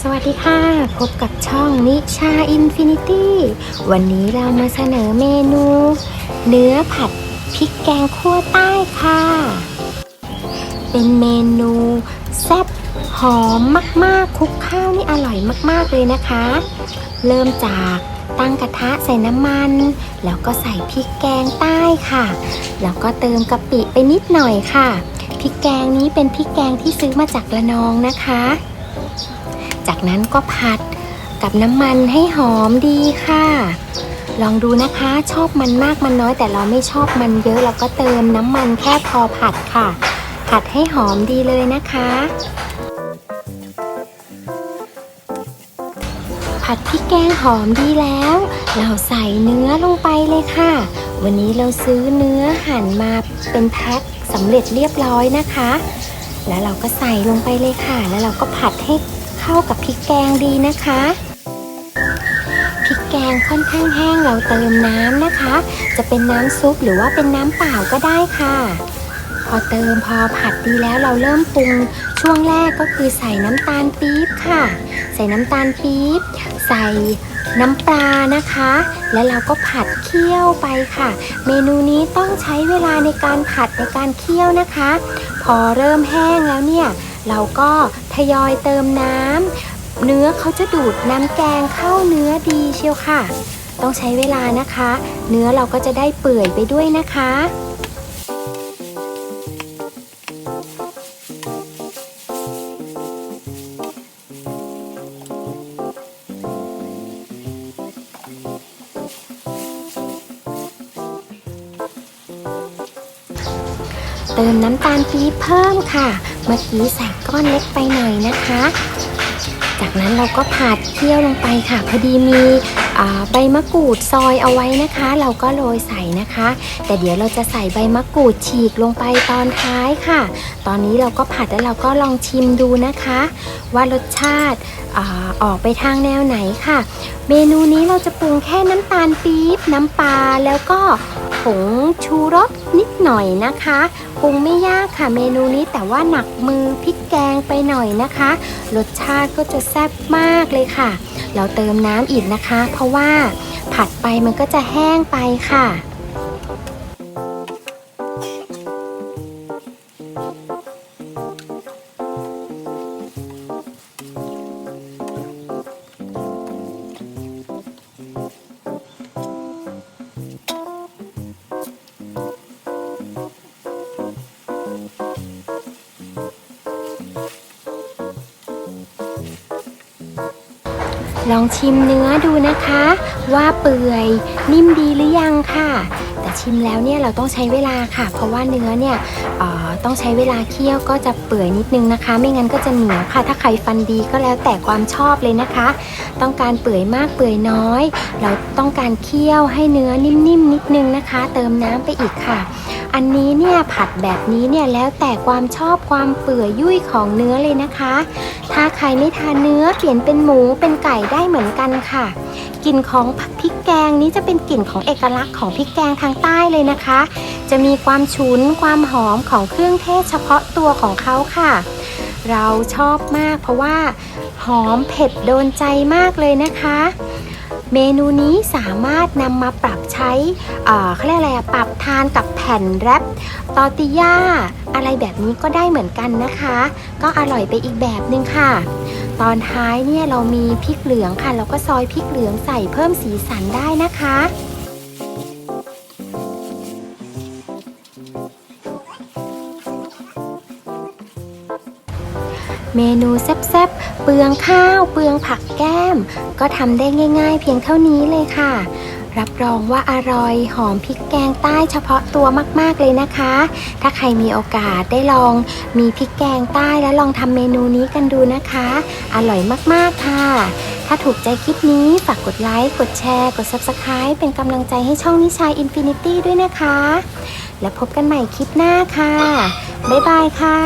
สวัสดีค่ะ พบกับช่องนิชาอินฟินิตี้ วันนี้เรามาเสนอเมนู เนื้อผัดพริกแกงคั่วใต้ค่ะ เป็นเมนูแซ่บหอมมากๆคลุกข้าวนี่อร่อยมากๆเลยนะคะ เริ่มจากตั้งกระทะใส่น้ำมัน แล้วก็ใส่พริกแกงใต้ค่ะ แล้วก็เติมกะปิไปนิดหน่อยค่ะพริกแกงนี้เป็นพริกแกงที่ซื้อมาจากระนองนะคะ จากนั้นก็ผัดกับน้ำมันให้หอมดีค่ะ ลองดูนะคะชอบมันมากมันน้อย แต่เราไม่ชอบมันเยอะเราก็เติมน้ำมันแค่พอผัดค่ะ ผัดให้หอมดีเลยนะคะ ผัดพริกแกงหอมดีแล้ว เราใส่เนื้อลงไปเลยค่ะ วันนี้เราซื้อเนื้อหั่นมาเป็นแพ็คสำเร็จเรียบร้อยนะคะ แล้วเราก็ใส่ลงไปเลยค่ะ แล้วเราก็ผัดให้ เข้ากับพริกแกงดีนะคะพริกแกงค่อนข้างแห้งเราเติมน้ำนะคะ จะเป็นน้ำซุปหรือว่าเป็นน้ำเปล่าก็ได้ค่ะ พอเติมพอผัดดีแล้วเราเริ่มปรุงช่วงแรกก็คือใส่น้ำตาลปี๊บค่ะ ใส่น้ำตาลปี๊บใส่น้ำปลานะคะ แล้วเราก็ผัดเคี่ยวไปค่ะ เมนูนี้ต้องใช้เวลาในการผัดในการเคี่ยวนะคะ พอเริ่มแห้งแล้วเนี่ย เราก็ทยอยเติมน้ำเนื้อเขาจะดูดน้ำแกงเข้าเนื้อดีเชียวค่ะ ต้องใช้เวลานะคะ เนื้อเราก็จะได้เปื่อยไปด้วยนะคะเติมน้ำตาลปี๊บเพิ่มค่ะ เมื่อกี้ใส่ก้อนเล็กไปหน่อยนะคะ จากนั้นเราก็ผัดเคี่ยวลงไปค่ะ พอดีมีใบมะกรูดซอยเอาไว้นะคะ เราก็โรยใส่นะคะ แต่เดี๋ยวเราจะใส่ใบมะกรูดฉีกลงไปตอนท้ายค่ะ ตอนนี้เราก็ผัดแล้วเราก็ลองชิมดูนะคะ ว่ารสชาติอาออกไปทางแนวไหนค่ะ เมนูนี้เราจะปรุงแค่น้ำตาลปี๊บน้ำปลาแล้วก็ ผงชูรสนิดหน่อยนะคะปรุงไม่ยากค่ะเมนูนี้แต่ว่าหนักมือพริกแกงไปหน่อยนะคะ รสชาติก็จะแซ่บมากเลยค่ะ เราเติมน้ำอีกนะคะ เพราะว่าผัดไปมันก็จะแห้งไปค่ะ ลองชิมเนื้อดูนะคะ ว่าเปื่อย นิ่มดีหรือยังค่ะ ชิมแล้วเนี่ยเราต้องใช้เวลาค่ะ เพราะว่าเนื้อเนี่ยต้องใช้เวลาเคี่ยวก็จะเปื่อยนิดนึงนะคะ ไม่งั้นก็จะเหนียวค่ะ ถ้าใครฟันดีก็แล้วแต่ความชอบเลยนะคะ ต้องการเปื่อยมากเปื่อยน้อย เราต้องการเคี่ยวให้เนื้อนิ่มๆนิดนึงนะคะ เติมน้ำไปอีกค่ะ อันนี้เนี่ยผัดแบบนี้เนี่ยแล้วแต่ความชอบความเปื่อยยุ่ยของเนื้อเลยนะคะ ถ้าใครไม่ทานเนื้อเปลี่ยนเป็นหมูเป็นไก่ได้เหมือนกันค่ะกลิ่นของพริก แกงนี้จะเป็นกลิ่นของเอกลักษณ์ของพริกแกงทางใต้เลยนะคะ จะมีความฉุนความหอมของเครื่องเทศเฉพาะตัวของเขาค่ะ เราชอบมากเพราะว่า หอมเผ็ดโดนใจมากเลยนะคะ เมนูนี้สามารถนำมาปรับใช้เขาเรียกอะไรอะปรับทานกับแผ่นแรป ตอติย่าอะไรแบบนี้ก็ได้เหมือนกันนะคะ ก็อร่อยไปอีกแบบหนึ่งค่ะ ตอนท้ายเนี่ยเรามีพริกเหลืองค่ะ เราก็ซอยพริกเหลืองใส่เพิ่มสีสันได้นะคะเมนูแซ่บๆ เปลืองข้าว เปลืองผักแก้ม ก็ทำได้ง่ายๆ เพียงเท่านี้เลยค่ะ รับรองว่าอร่อยหอมพริกแกงใต้เฉพาะตัวมากๆเลยนะคะ ถ้าใครมีโอกาสได้ลองมีพริกแกงใต้แล้วลองทำเมนูนี้กันดูนะคะ อร่อยมากๆค่ะ ถ้าถูกใจคลิปนี้ฝากกดไลค์กดแชร์ กด Subscribe เป็นกำลังใจให้ช่องนิชาอินฟินิตี้ด้วยนะคะ แล้วพบกันใหม่คลิปหน้าค่ะ บ๊ายบายค่ะ